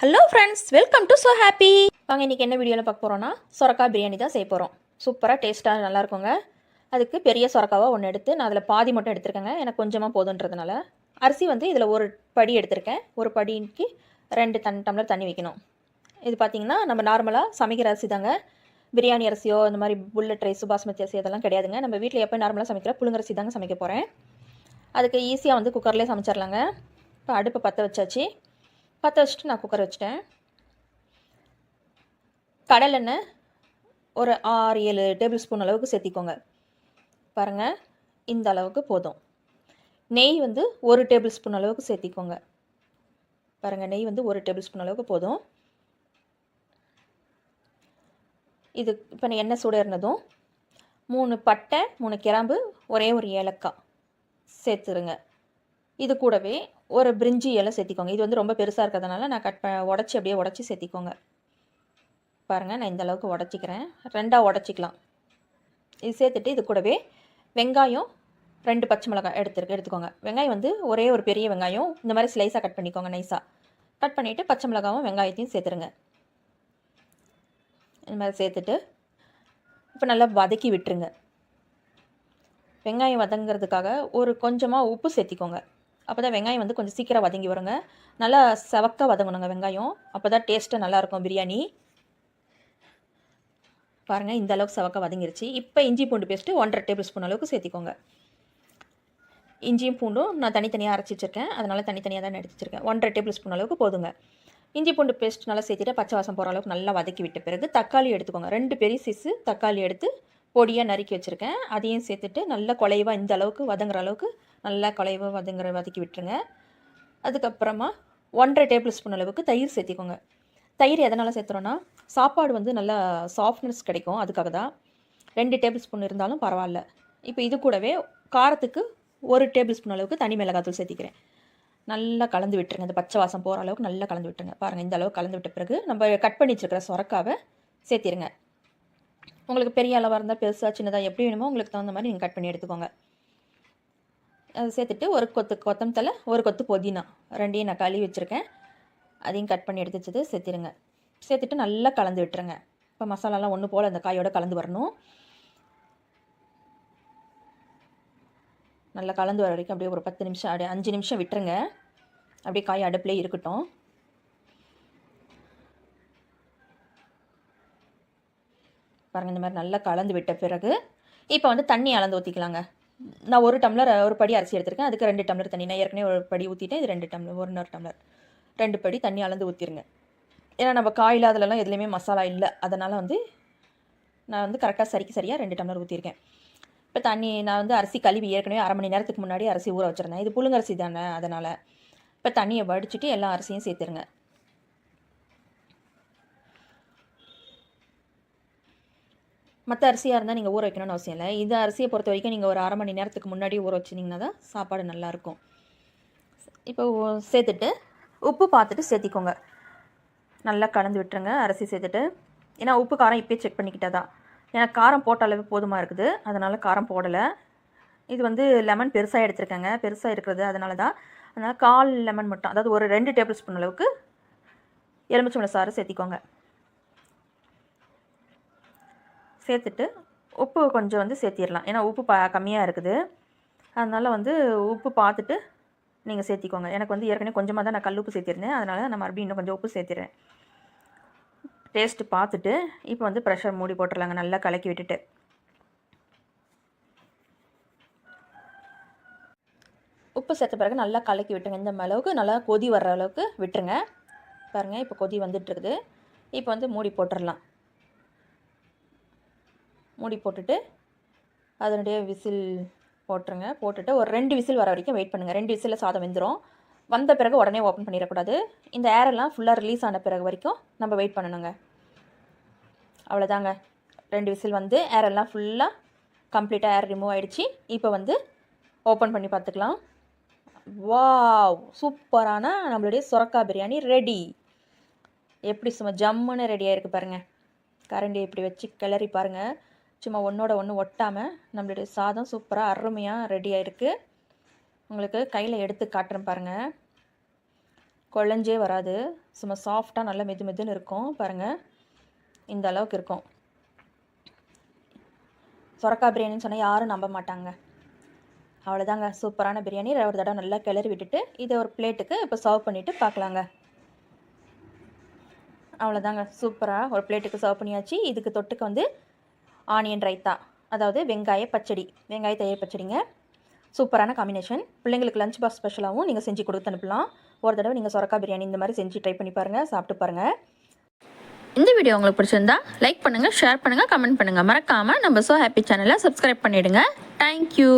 Hello friends welcome to so happy வாங்க இன்றைக்கி என்ன வீடியோவில் பார்க்க போகிறோன்னா சொரக்கா பிரியாணி தான் செய்ய போகிறோம் சூப்பராக டேஸ்ட்டாக நல்லா இருக்குங்க. அதுக்கு பெரிய சொரக்காவாக ஒன்று எடுத்து நான் அதில் பாதி மட்டும் எடுத்திருக்கேங்க. எனக்கு கொஞ்சமாக போதுன்றதுனால. அரிசி வந்து இதில் ஒரு படி எடுத்திருக்கேன். ஒரு படிக்கு ரெண்டு தன் டம்ளர் தண்ணி வைக்கணும். இது பார்த்திங்கன்னா நம்ம நார்மலாக சமைக்கிற அரிசி தாங்க. பிரியாணி அரிசியோ இந்த மாதிரி புல்லட் ரைஸ் பாஸ்மதி அரிசி அதெல்லாம் கிடையாதுங்க. நம்ம வீட்டில் எப்போ நார்மலாக சமைக்கிற புழுங்கரிசி தாங்க சமைக்க போகிறேன் அதுக்கு ஈஸியாக வந்து குக்கர்லேயே சமைச்சிடலாங்க இப்போ அடுப்பை பற்ற வச்சாச்சு. பற்ற வச்சுட்டு நான் குக்கர் வச்சிட்டேன். கடலெண்ணெய் ஒரு ஆறு ஏழு டேபிள் ஸ்பூன் அளவுக்கு சேர்த்திக்கோங்க. பாருங்கள் இந்த அளவுக்கு போதும். நெய் வந்து ஒரு டேபிள் ஸ்பூன் அளவுக்கு சேர்த்திக்கோங்க. பாருங்கள் நெய் வந்து ஒரு டேபிள் ஸ்பூன் அளவுக்கு போதும். இது இப்போ நான் எண்ணெய் சூட இருந்ததும் மூணு பட்டை மூணு கிராம்பு ஒரே ஒரு ஏலக்காய் சேர்த்துருங்க. இது கூடவே ஒரு பிரிஞ்சி இலை சேர்த்திக்கோங்க. இது வந்து ரொம்ப பெருசாக இருக்கிறதுனால நான் கட் ப உடச்சி அப்படியே உடச்சி சேர்த்திக்கோங்க. பாருங்கள் நான் இந்த அளவுக்கு உடச்சிக்கிறேன். ரெண்டாக உடச்சிக்கலாம். இது சேர்த்துட்டு இது கூடவே வெங்காயம் ரெண்டு பச்சை மிளகாய் எடுத்துருக்கு எடுத்துக்கோங்க. வெங்காயம் வந்து ஒரே ஒரு பெரிய வெங்காயம். இந்த மாதிரி ஸ்லைஸாக கட் பண்ணிக்கோங்க நைஸாக கட் பண்ணிவிட்டு பச்சை மிளகாவும் வெங்காயத்தையும் சேர்த்துருங்க. இந்த மாதிரி சேர்த்துட்டு இப்போ நல்லா வதக்கி விட்டுருங்க. வெங்காயம் வதங்கிறதுக்காக ஒரு கொஞ்சமாக உப்பு சேர்த்திக்கோங்க. அப்போ தான் வெங்காயம் வந்து கொஞ்சம் சீக்கிரம் வதங்கி வருங்க. நல்லா செவக்க வதங்கணுங்க வெங்காயம். அப்போ தான் டேஸ்ட்டு நல்லாயிருக்கும் பிரியாணி. பாருங்கள் இந்த அளவுக்கு செவக்க வதங்கிருச்சு. இப்போ இஞ்சி பூண்டு பேஸ்ட்டு ஒன்றரை டேபிள் ஸ்பூன் அளவுக்கு சேர்த்திக்கோங்க. இஞ்சியும் பூண்டும் நான் தனித்தனியாக அரைச்சி வச்சுருக்கேன். அதனால் தனித்தனியாக தான் எடுத்து வச்சுருக்கேன். ஒன்றரை டேபிள் ஸ்பூன் அளவுக்கு போதுங்க. இஞ்சி பூண்டு பேஸ்ட் நல்லா சேர்த்துட்டு பச்சை வாசம் போகிற அளவுக்கு நல்லா வதக்கி விட்ட பிறகு தக்காளி எடுத்துக்கோங்க. ரெண்டு பெரிய சீஸு தக்காளி எடுத்து பொடியாக நறுக்கி வச்சுருக்கேன். அதையும் சேர்த்துட்டு நல்லா குலைவாக இந்த அளவுக்கு வதங்குற அளவுக்கு நல்லா குலைவாக வதங்குற வதக்கி விட்டுருங்க. அதுக்கப்புறமா ஒன்றரை டேபிள் ஸ்பூன் அளவுக்கு தயிர் சேர்த்திக்கோங்க. தயிர் எதனால் சேர்த்துறோன்னா சாப்பாடு வந்து நல்லா சாஃப்ட்னஸ் கிடைக்கும் அதுக்காக தான். ரெண்டு டேபிள் ஸ்பூன் இருந்தாலும் பரவாயில்ல. இப்போ இது கூடவே காரத்துக்கு ஒரு டேபிள் ஸ்பூன் அளவுக்கு தனி மிளகாத்தூள் சேர்த்திக்கிறேன். நல்லா கலந்து விட்டுருங்க. இந்த பச்சை வாசம் போகிற அளவுக்கு நல்லா கலந்து விட்டுருங்க. பாருங்கள் இந்த அளவுக்கு கலந்து விட்ட பிறகு நம்ம கட் பண்ணி வச்சுருக்கிற சொரக்காவை சேர்த்திருங்க. உங்களுக்கு பெரிய அளவாக இருந்தால் பெருசாக சின்னதாக எப்படி வேணுமோ உங்களுக்கு தகுந்த மாதிரி நீங்கள் கட் பண்ணி எடுத்துக்கோங்க. அதை சேர்த்துட்டு ஒரு கொத்து கொத்தம் தலை ஒரு கொத்து புதினா. ரெண்டையும் நான் கழுவி வச்சுருக்கேன். அதையும் கட் பண்ணி எடுத்து வச்சது சேர்த்திருங்க. சேர்த்துட்டு நல்லா கலந்து விட்டுருங்க. இப்போ மசாலாலாம் ஒன்று போல் அந்த காயோட கலந்து வரணும். நல்லா கலந்து வர வரைக்கும் அப்படியே ஒரு பத்து நிமிஷம் அப்படியே அஞ்சு நிமிஷம் விட்டுருங்க. அப்படியே காய் அடுப்பிலே இருக்கட்டும். பாருங்கள் இந்த மாதிரி நல்லா கலந்து விட்ட பிறகு இப்போ வந்து தண்ணி அளந்து ஊற்றிக்கலாங்க நான் ஒரு டம்ளர் ஒரு படி அரிசி எடுத்திருக்கேன். அதுக்கு ரெண்டு டம்ளர் தண்ணி. நான் ஏற்கனவே ஒரு படி ஊற்றிட்டேன் இது ரெண்டு டம்ளர் ஒரு நூறு டம்ளர். ரெண்டு படி தண்ணி அளந்து ஊற்றிருங்க ஏன்னா நம்ம காயில் அதிலலாம் எதுலேயுமே மசாலா இல்லை. அதனால் வந்து நான் வந்து கரெக்டாக சரிக்கு சரியாக ரெண்டு டம்ளர் ஊற்றிருக்கேன் இப்போ தண்ணி நான் வந்து அரிசி கழுவி ஏற்கனவே அரை மணி நேரத்துக்கு முன்னாடி அரிசி ஊற வச்சுருந்தேன். இது புழுங்கரிசி தானே அதனால். இப்போ தண்ணியை வடிச்சிட்டு எல்லா அரிசியும் சேர்த்துருங்க. மற்ற அரிசியாக இருந்தால் நீங்கள் ஊற வைக்கணும்னு அவசியம் இல்லை. இந்த அரிசியை பொறுத்த வரைக்கும் நீங்கள் ஒரு அரை மணி நேரத்துக்கு முன்னாடி ஊற வச்சிங்கன்னா தான் சாப்பாடு நல்லாயிருக்கும் இப்போ சேர்த்துட்டு உப்பு பார்த்துட்டு சேர்த்திக்கோங்க. நல்லா கலந்து விட்டுருங்க அரிசி சேர்த்துட்டு. ஏன்னா உப்பு காரம் இப்போயே செக் பண்ணிக்கிட்டே தான். ஏன்னா காரம் போட்ட அளவு போதுமாக இருக்குது. அதனால் காரம் போடலை. இது வந்து லெமன் பெருசாக எடுத்துருக்கேங்க. பெருசாக இருக்கிறது அதனால தான். அதனால் கால் லெமன் மட்டும் அதாவது ஒரு ரெண்டு டேபிள் ஸ்பூன் அளவுக்கு எலுமிச்சம்பழம் சாறு சேர்த்திக்கோங்க. சேர்த்துட்டு உப்பு கொஞ்சம் வந்து சேர்த்திடலாம். ஏன்னா உப்பு ப கம்மியாக இருக்குது. அதனால் வந்து உப்பு பார்த்துட்டு நீங்கள் சேர்த்திக்கோங்க. எனக்கு வந்து ஏற்கனவே கொஞ்சமாக தான் நான் கல் உப்பு சேர்த்திருந்தேன். அதனால் நான் மறுபடியும் இன்னும் கொஞ்சம் உப்பு சேர்த்திடுறேன். டேஸ்ட்டு பார்த்துட்டு இப்போ வந்து ப்ரெஷர் மூடி போட்டுடலாங்க. நல்லா கலக்கி விட்டுட்டு. உப்பு சேர்த்த பிறகு நல்லா கலக்கி விட்டுருங்க. இந்த அளவுக்கு நல்லா கொதி வர்ற அளவுக்கு விட்டுருங்க. பாருங்கள் இப்போ கொதி வந்துட்டுருக்குது. இப்போ வந்து மூடி போட்டுடலாம். மூடி போட்டுட்டு அதனுடைய விசில் போட்டுருங்க. போட்டுட்டு ஒரு ரெண்டு விசில் வர வரைக்கும் வெயிட் பண்ணுங்கள் ரெண்டு விசிலில் சாதம் வெந்துடும் வந்த பிறகு உடனே ஓப்பன் பண்ணிடக்கூடாது. இந்த ஏரெல்லாம் ஃபுல்லாக ரிலீஸ் ஆன பிறகு வரைக்கும் நம்ம வெயிட் பண்ணணுங்க. அவ்வளோதாங்க ரெண்டு விசில் வந்து ஏரெல்லாம் ஃபுல்லாக கம்ப்ளீட்டாக ஏர் ரிமூவ் ஆகிடுச்சு இப்போ வந்து ஓப்பன் பண்ணி பார்த்துக்கலாம். வாவ் சூப்பரான நம்மளுடைய சுரக்கா பிரியாணி ரெடி எப்படி சும்மா ஜம்முன்னு ரெடியாக இருக்குது பாருங்கள் கரண்டி இப்படி வச்சு கிளறி பாருங்கள் சும்மா ஒன்றோட ஒன்று ஒட்டாமல் நம்மளுடைய சாதம் சூப்பராக அருமையாக ரெடி இருக்குது உங்களுக்கு கையில் எடுத்து காட்டுறேன் பாருங்கள் குழஞ்சே வராது. சும்மா சாஃப்டாக நல்லா மெது மெதுன்னு இருக்கும் பாருங்கள் இந்த அளவுக்கு இருக்கும். சொரக்கா பிரியாணின்னு சொன்னால் யாரும் நம்ப மாட்டாங்க. அவ்வளோதாங்க சூப்பரான பிரியாணி. ஒரு தடவை நல்லா கிளறி விட்டுட்டு இதை ஒரு பிளேட்டுக்கு இப்போ சர்வ் பண்ணிவிட்டு பார்க்கலாங்க. அவ்வளோதாங்க சூப்பராக ஒரு பிளேட்டுக்கு சர்வ் பண்ணியாச்சு. இதுக்கு தொட்டுக்கு வந்து ஆனியன் ரைத்தா அதாவது வெங்காய பச்சடி. வெங்காய தயிர் பச்சடிங்க. சூப்பரான காம்பினேஷன் பிள்ளைங்களுக்கு லஞ்ச் பாக்ஸ் ஸ்பெஷலாகவும் நீங்கள் செஞ்சு கொடுத்து அனுப்பலாம். ஒரு தடவை நீங்கள் சொரக்கா பிரியாணி இந்த மாதிரி செஞ்சு ட்ரை பண்ணி பாருங்கள் சாப்பிட்டு பாருங்கள் இந்த வீடியோ உங்களுக்கு பிடிச்சிருந்தா லைக் பண்ணுங்கள் ஷேர் பண்ணுங்கள் கமெண்ட் பண்ணுங்கள் மறக்காமல் நம்ம ஸோ ஹாப்பி சேனலை சப்ஸ்கிரைப் பண்ணிவிடுங்க தேங்க்யூ